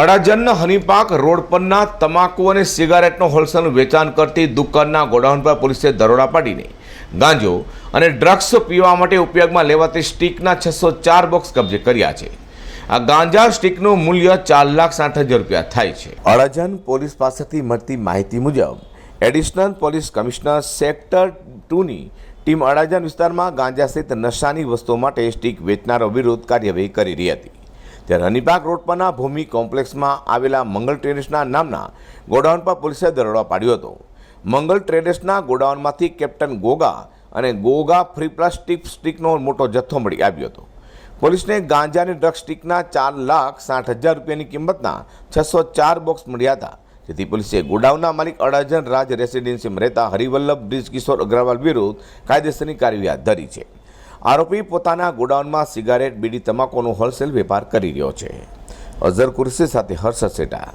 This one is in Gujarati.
અડાજણના હનીપાક રોડ પરના તમાકુ અને સિગારેટનો હોલસેલનું વેચાણ કરતી દુકાનના ગોડાઉન પર પોલીસે દરોડા પાડીને ગાંજો અને ડ્રગ્સ પીવા માટે ઉપયોગમાં લેવાતી સ્ટીકના છસો ચાર બોક્સ કબજે કર્યા છે. આ ગાંજા સ્ટીકનું મૂલ્ય ચાર લાખ સાઠ હજાર રૂપિયા થાય છે. અડાજણ પોલીસ પાસેથી મળતી માહિતી મુજબ, એડિશનલ પોલીસ કમિશનર સેક્ટર ટુની ટીમ અડાજણ વિસ્તારમાં ગાંજા સહિત નશાની વસ્તુઓ માટે સ્ટીક વેચનારો વિરુદ્ધ કાર્યવાહી કરી રહી હતી. ત્યારે હનીપાક રોડ પરના ભૂમિ કોમ્પ્લેક્સમાં આવેલા મંગલ ટ્રેડર્સના નામના ગોડાઉન પર પોલીસે દરોડા પાડ્યો હતો. મંગલ ટ્રેડર્સના ગોડાઉનમાંથી કેપ્ટન ગોગા અને ગોગા ફ્રી પ્લાસ્ટિક સ્ટીકનો મોટો જથ્થો મળી આવ્યો હતો. પોલીસને ગાંજાની ડ્રગ સ્ટીકના ચાર લાખ સાઠ હજાર રૂપિયાની કિંમતના છસો ચાર બોક્સ મળ્યા હતા. જેથી પોલીસે ગોડાઉનના માલિક અડાજણ રાજ રેસિડેન્સીમાં રહેતા હરિવલ્લભ બ્રિજ કિશોર અગ્રવાલ વિરુદ્ધ કાયદેસરની કાર્યવાહી હાથ ધરી છે. આરોપી પોતાના ગોડાઉનમાં સિગારેટ, બીડી, તમાકુનો હોલસેલ વેપાર કરી રહ્યો છે. અઝર કુરશી સાથે હર્ષ સેટા.